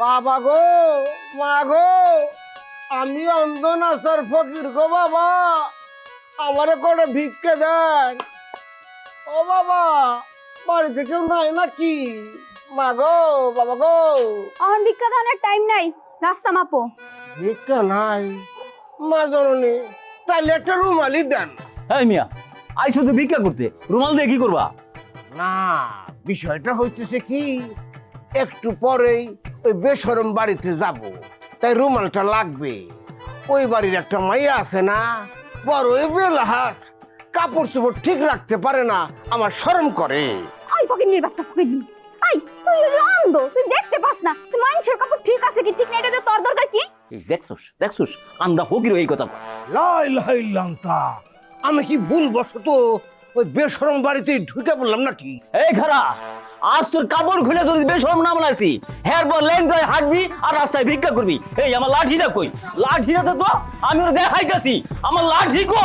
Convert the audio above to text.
বাবা গো মা গো আমি অন্ধ না স্যার ফকির গো বাবা। আমারে করে ভিক্ষে দেন। ও বাবা বাড়িতে কেউ নাই নাকি? মা গো বাবা গো। আমার ভিক্ষা দানের টাইম নাই রাস্তা মাপো। ভিক্ষা নাই? মা জননী তাহলে একটা রুমালি দেন। হ্যাঁ মিয়া আই শুধু ভিক্ষা করতে রুমাল দিয়ে কি করবা? না বিষয়টা হইতেছে কি একটু পরেই ওই বেসরম বাড়িতে যাব। তাই রুমালটা লাগবে। ওই বাড়ির একটা মাইয়া আছে না বড় ওই বেলহাস। কাপড় চোপড় ঠিক রাখতে পারে না আমার শরম করে। আই আই তুই হলি অন্ধ তুই দেখতে পাস না। তুই মানুষের কাপড় ঠিক আছে কি ঠিক নেই এটা দিয়ে তোর দরকার কি? এই দেখছস দেখছস আন্দা ফকির এই কথা কয়। লাই লাই লান্তা। আমি কি ভুল বসত ওই বেসরম বাড়িতে ঢুকে পড়লাম নাকি? এই খারা, আজ তোর কাপড় খুলে যদি বেশরম না লাইছি হের পর লেন ধরে হাঁটবি আর রাস্তায় ভিক্ষা করবি। এই, আমার লাঠিটা কই? লাঠিটা তো, আমি ওর দেখাইতাছি। আমার লাঠি কই?